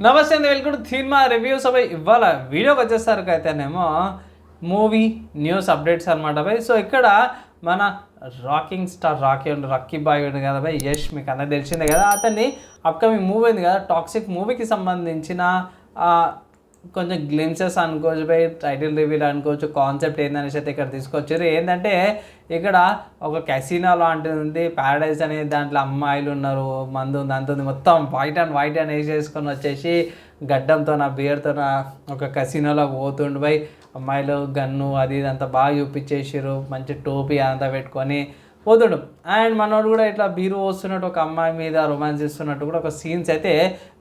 నమస్తే అండి welcome cinema reviews అవి ఇవాళ వీడియోకి వచ్చేసరికి అయితేనేమో మూవీ న్యూస్ అప్డేట్స్ అనమాట భయ్. సో ఇక్కడ మన రాకింగ్ స్టార్ రాకీ ఉండు రక్కీ బాయ్ ఉంది కదా భయ్ యష్ మీకు అందరూ తెలిసిందే కదా. అతన్ని అప్కమింగ్ మూవీ ఉంది కదా టాక్సిక్ మూవీకి సంబంధించిన కొంచెం గ్లిమ్సెస్ అనుకోవచ్చు బై టైటిల్ రివీల్ అనుకోవచ్చు కాన్సెప్ట్ ఏందనేసి అయితే ఇక్కడ తీసుకొచ్చారు. ఏంటంటే ఇక్కడ ఒక కెసినో లాంటిది ఉంది. ప్యారడైజ్ అనేది దాంట్లో అమ్మాయిలు ఉన్నారు మందు ఉంది అంత ఉంది. మొత్తం వైట్ అండ్ వైట్ అని వేసేసుకొని వచ్చేసి గడ్డంతో నా బియర్తో నా ఒక కసినోలో పోతుండు. పోయి అమ్మాయిలు గన్ను అది ఇది అంత బాగా చూపించేసారు మంచి టోపీ అంతా పెట్టుకొని పోతుడు. అండ్ మనోడు కూడా ఇట్లా బీరు వస్తున్నట్టు ఒక అమ్మాయి మీద రొమాన్స్ ఇస్తున్నట్టు కూడా ఒక సీన్స్ అయితే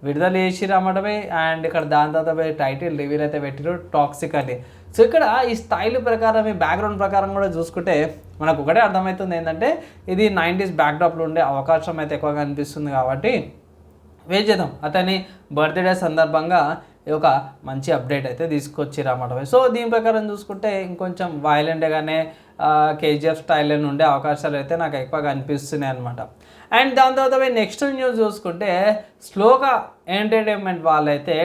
విడుదల చేసి రమ్మటమే అండ్ ఇక్కడ దాని తర్వాత టైటిల్ రివీల్ అయితే పెట్టిరు టాక్సిక్ అని. సో ఇక్కడ ఈ స్టైల్ ప్రకారం ఈ బ్యాక్గ్రౌండ్ ప్రకారం కూడా చూసుకుంటే మనకు ఒకటే అర్థమవుతుంది ఏంటంటే ఇది నైంటీస్ బ్యాక్డ్రాప్లో ఉండే అవకాశం అయితే ఎక్కువగా అనిపిస్తుంది కాబట్టి వెయిట్ చేద్దాం. అతని బర్త్డే సందర్భంగా ఒక మంచి అప్డేట్ అయితే తీసుకొచ్చిర్రు అన్నమాట సో దీని ప్రకారం చూసుకుంటే ఇంకొంచెం వైలెంట్గానే కేజీఎఫ్ స్టైల్లో ఉండే అవకాశాలు అయితే నాకు ఎక్కువగా అనిపిస్తున్నాయి అనమాట అండ్ దాని తర్వాత నెక్స్ట్ న్యూస్ చూసుకుంటే స్లోగా ఎంటర్టైన్మెంట్ వాళ్ళైతే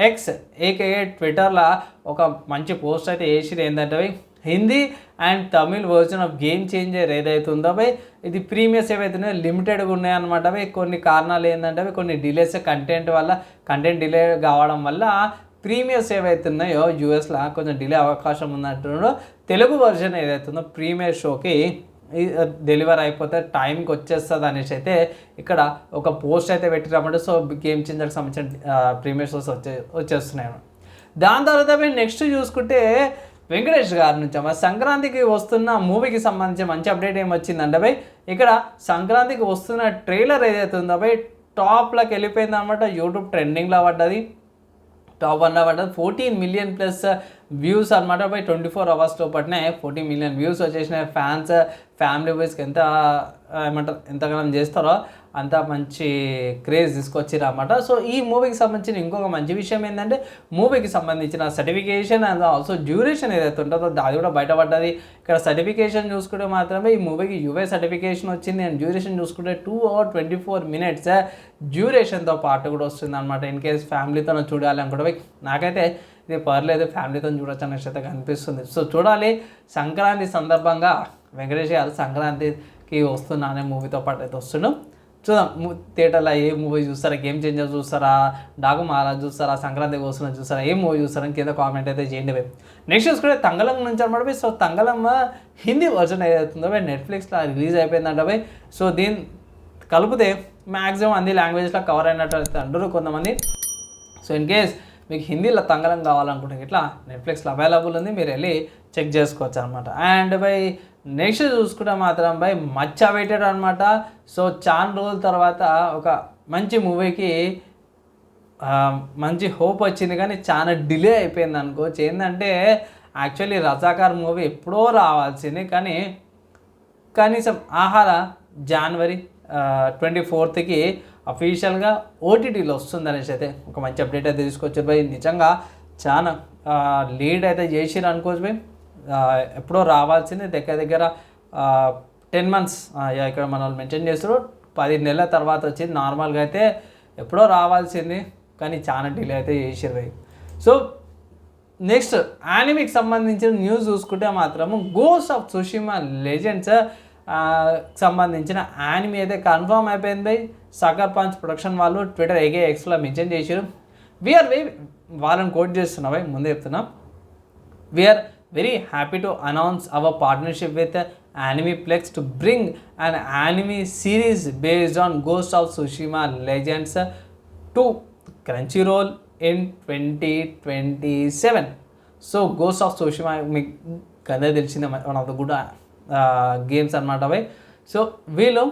ఎక్స్ ఏకే ట్విట్టర్లో ఒక మంచి పోస్ట్ అయితే వేసిరు ఏంటంటే Hindi and Tamil version of game changer ఏదైతే ఉందో బై ఇది ప్రీమియర్స్ ఏవైతే ఉన్నాయో లిమిటెడ్గా ఉన్నాయన్నమాట బై కొన్ని కారణాలు ఏంటంటే అవి కొన్ని డిలేస్ కంటెంట్ వల్ల కంటెంట్ డిలే కావడం వల్ల ప్రీమియర్స్ ఏవైతే ఉన్నాయో యూఎస్లో కొంచెం డిలే అవకాశం ఉందంటున్నాడు. తెలుగు వర్జన్ ఏదైతే ఉందో ప్రీమియర్ షోకి డెలివర్ అయిపోతే టైంకి వచ్చేస్తుంది అనేసి అయితే ఇక్కడ ఒక పోస్ట్ అయితే పెట్టిరన్నమాట సో గేమ్ చేంజర్కి సంబంధించిన ప్రీమియర్ షోస్ వచ్చే వచ్చేస్తున్నాయి దాని తర్వాత మేము నెక్స్ట్ చూసుకుంటే వెంకటేష్ గారి నుంచి అమ్మ. సంక్రాంతికి వస్తున్న మూవీకి సంబంధించి మంచి అప్డేట్ ఏం వచ్చిందంట భయ్ ఇక్కడ సంక్రాంతికి వస్తున్న ట్రైలర్ ఏదైతే ఉందో భయ్ టాప్లోకి వెళ్ళిపోయింది అనమాట యూట్యూబ్ ట్రెండింగ్లో పడ్డది. టాప్ వన్లో పడ్డది. ఫోర్టీన్ మిలియన్ ప్లస్ వ్యూస్ అనమాట బై ట్వంటీ ఫోర్ అవర్స్లో పట్టినే ఫోర్టీన్ మిలియన్ వ్యూస్ వచ్చేసినాయి. ఫ్యాన్స్ ఫ్యామిలీ బాయ్స్కి ఎంత ఏమంటారు ఎంతగానం చేస్తారో. అంత మంచి క్రేజ్ తీసుకొచ్చారు అనమాట సో ఈ మూవీకి సంబంధించిన ఇంకొక మంచి విషయం ఏంటంటే మూవీకి సంబంధించిన సర్టిఫికేషన్ అండ్ ఆల్సో డ్యూరేషన్ ఏదైతే ఉంటుందో అది కూడా బయటపడ్డది. ఇక్కడ సర్టిఫికేషన్ చూసుకుంటే మాత్రమే ఈ మూవీకి యూఏ సర్టిఫికేషన్ వచ్చింది అండ్ డ్యూరేషన్ చూసుకుంటే two hour twenty four minutes డ్యూరేషన్తో పాటు కూడా వస్తుంది అనమాట ఇన్ కేస్ ఫ్యామిలీతో చూడాలి అనుకుంటే నాకైతే ఇది పర్లేదు ఫ్యామిలీతో చూడొచ్చు అనేసి అయితే కనిపిస్తుంది. సో చూడాలి. సంక్రాంతి సందర్భంగా వెంకటేష్ గారు సంక్రాంతికి వస్తున్నా అనే మూవీతో పాటు అయితే వస్తున్నాం. చూద్దాం. థియేటర్లో ఏ మూవీ చూస్తారా? గేమ్ చేంజర్ చూస్తారా? డాగు మహారాజ్ చూస్తారా? సంక్రాంతి కోసం చూస్తారా? ఏ మూవీ చూస్తారా? కింద కామెంట్ అయితే చేయండి భయ్ నెక్స్ట్ చూసుకుంటే తంగలం నుంచి అనమాట భయ్ సో తంగలం హిందీ వర్జన్ ఏదైతుందో భయ్ నెట్ఫ్లిక్స్లో రిలీజ్ అయిపోయిందంట భయ్ సో దీని కలిపితే మ్యాక్సిమం అన్ని లాంగ్వేజ్లో కవర్ అయినట్టు అయితే అంటారు కొంతమంది. సో ఇన్ కేస్ మీకు హిందీలో తంగలం కావాలనుకుంటే ఇట్లా నెట్ఫ్లిక్స్లో అవైలబుల్ ఉంది మీరు వెళ్ళి చెక్ చేసుకోవచ్చు అనమాట. అండ్ బై నెక్స్ట్ చూసుకుంటే మాత్రం బై మచ్చ వెయిటెడ్ అనమాట సో చాలా రోజుల తర్వాత ఒక మంచి మూవీకి మంచి హోప్ వచ్చింది కానీ చాలా డిలే అయిపోయింది అనుకోవచ్చు ఏంటంటే యాక్చువల్లీ రజాకార్ మూవీ ఎప్పుడో రావాల్సింది కానీ కనీసం ఆహార జనవరి ట్వంటీ ఫోర్త్కి అఫీషియల్గా ఓటీటీలో వస్తుంది అనేసి అయితే ఒక మంచి అప్డేట్ అయితే తీసుకొచ్చారు భయ్ నిజంగా చాలా లీడ్ అయితే చేసిరు అనుకోవచ్చు భయ్ ఎప్పుడో రావాల్సింది దగ్గర దగ్గర టెన్ మంత్స్ ఇక్కడ మన వాళ్ళు మెన్షన్ చేస్తారు పది నెలల తర్వాత వచ్చింది. నార్మల్గా అయితే ఎప్పుడో రావాల్సింది. కానీ చాలా డిలే అయితే చేసిరు సో నెక్స్ట్ యానిమికి సంబంధించిన న్యూస్ చూసుకుంటే మాత్రము గోస్ ఆఫ్ సుషిమా లెజెండ్స్ సంబంధించిన యానిమి అయితే కన్ఫర్మ్ అయిపోయింది. సగర్ పంచ్ ప్రొడక్షన్ వాళ్ళు ట్విట్టర్ ఏకే ఎక్స్లో మెన్షన్ చేశారు వీఆర్ వి వాళ్ళని కోట్ చేస్తున్నాం ముందే చెప్తున్నాం. We're very happy to announce our partnership with Animeplex to bring an anime series based on Ghost of Tsushima Legends to Crunchyroll in 2027. So ghost of Tsushima మీకు కదే తెలిసిందే one of the good games అనమాట అవి so వీళ్ళు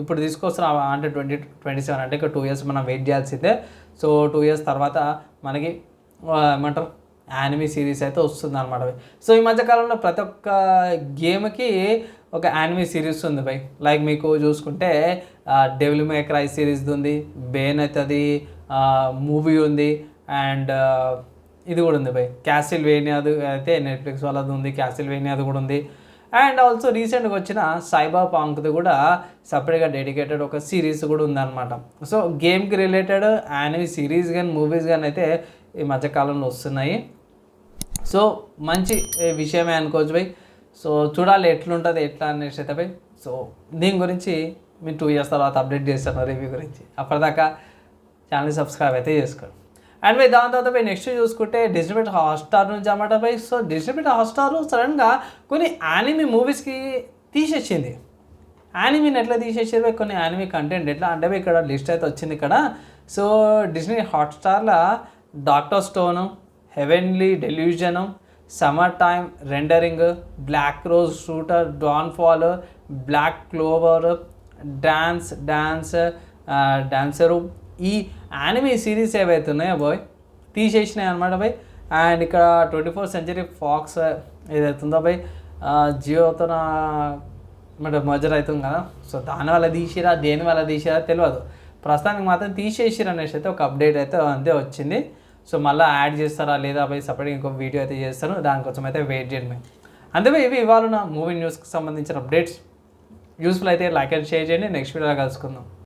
ఇప్పుడు తీసుకొస్తున్న అంటే twenty twenty seven అంటే ఇక టూ ఇయర్స్ మనం వెయిట్ చేయాల్సిందే సో టూ ఇయర్స్ తర్వాత మనకి ఏమంటారు యానిమీ సిరీస్ అయితే వస్తుంది అనమాట సో ఈ మధ్యకాలంలో ప్రతి ఒక్క గేమ్కి ఒక యానిమీ సిరీస్ ఉంది బై. లైక్ మీకు చూసుకుంటే డెవిల్ మే క్రై సిరీస్ ఉంది బేన్ అవుతుంది మూవీ ఉంది అండ్ ఇది కూడా ఉంది బై. క్యాసిల్ వేనియాది అయితే నెట్ఫ్లిక్స్ వాళ్ళది ఉంది క్యాసిల్ వేనియాది కూడా ఉంది. అండ్ ఆల్సో రీసెంట్గా వచ్చిన సైబా పాంక్ది కూడా సపరేట్గా డెడికేటెడ్ ఒక సిరీస్ కూడా ఉందన్నమాట. సో గేమ్కి రిలేటెడ్ యానిమీ సిరీస్ కానీ మూవీస్ కానీ అయితే ఈ మధ్యకాలంలో వస్తున్నాయి. సో మంచి విషయమే అనుకోవచ్చు భయ్. సో చూడాలి ఎట్లుంటుంది ఎట్లా అనేసి అయితే భయ్. సో దీని గురించి మీరు టూ ఇయర్స్ తర్వాత అప్డేట్ చేస్తాను రివ్యూ గురించి. అప్పటిదాకా ఛానల్ సబ్స్క్రైబ్ అయితే చేసుకోండి. అండ్ బై దాని తర్వాత పోయి నెక్స్ట్ చూసుకుంటే డిస్ట్రిబ్యూట్ హాట్స్టార్ నుంచి అన్నమాట పోయి సో డిస్ట్రిబ్యూట్ హాట్స్టార్ సడన్గా కొన్ని యానిమీ మూవీస్కి తీసేసింది. యానిమీని ఎట్లా తీసేసారు కొన్ని యానిమీ కంటెంట్ ఎట్లా? అంటే ఇక్కడ లిస్ట్ అయితే వచ్చింది ఇక్కడ. So Disney హాట్స్టార్లో doctor stone heavenly delusion summer time rendering black rose shooter dawn fall black clover dance dance dancer ఈ యానిమీ సిరీస్ ఏవైతే ఉన్నాయో బాయ్ తీసేసినాయి అనమాట బాయ్ అండ్ ఇక్కడ ట్వంటీ ఫోర్ సెంచరీ ఫాక్స్ ఏదైతుందో బాయ్ జియోతో మరి మజర్ అవుతుంది కదా. సో దాని వల్ల తీసిరా దేని వల్ల తీసిరా తెలియదు ప్రస్తుతానికి మాత్రం తీసేసిరు అనేసి అయితే ఒక అప్డేట్ అయితే అంతే వచ్చింది. సో మళ్ళీ యాడ్ చేస్తారా లేదా పోయి సపరేట్ ఇంకో వీడియో అయితే చేస్తాను. దానికోసం అయితే వెయిట్ చేయండి అంతే ఇవి ఇవాళ నా మూవీ న్యూస్కి సంబంధించిన అప్డేట్స్ యూస్ఫుల్ అయితే లైక్ అండ్ షేర్ చేయండి. నెక్స్ట్ వీడియోలో కలుసుకుందాం.